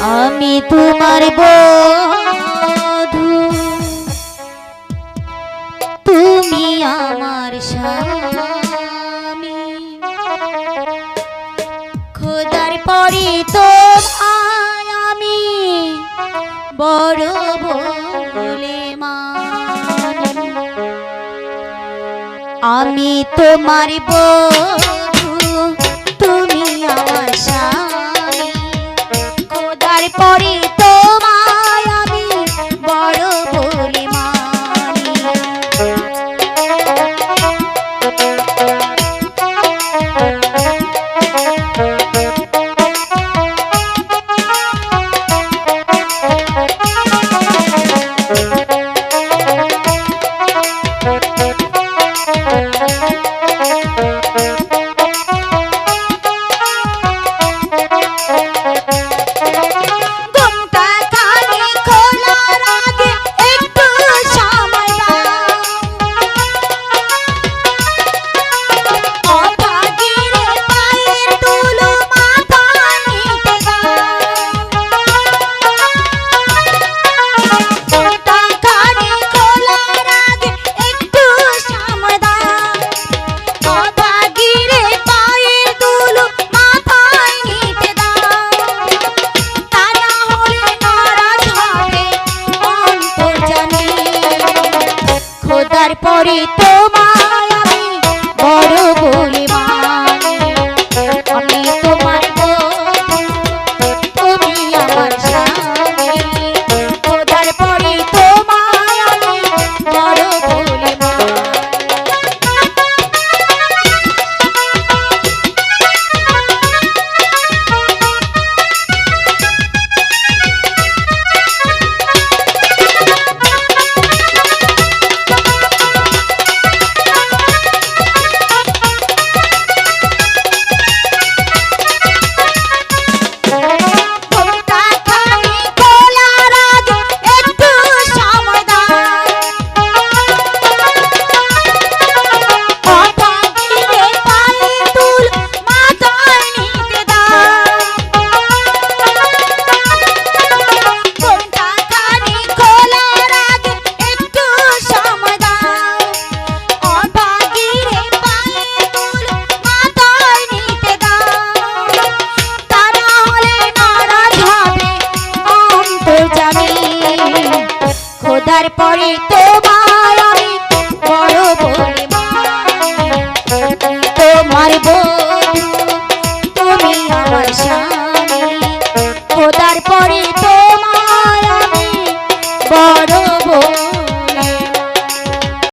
আমি তোমার বধু তুমি আমার স্বামী। খোদার পরে তো আমি বড় বলে মানি। আমি তোমার বধু repeat this. তারপরে তোমার আমি বড় বলি তোমার বন্ধু, তুমি আমার স্বামী। ও তারপরে তোমার আমি বড়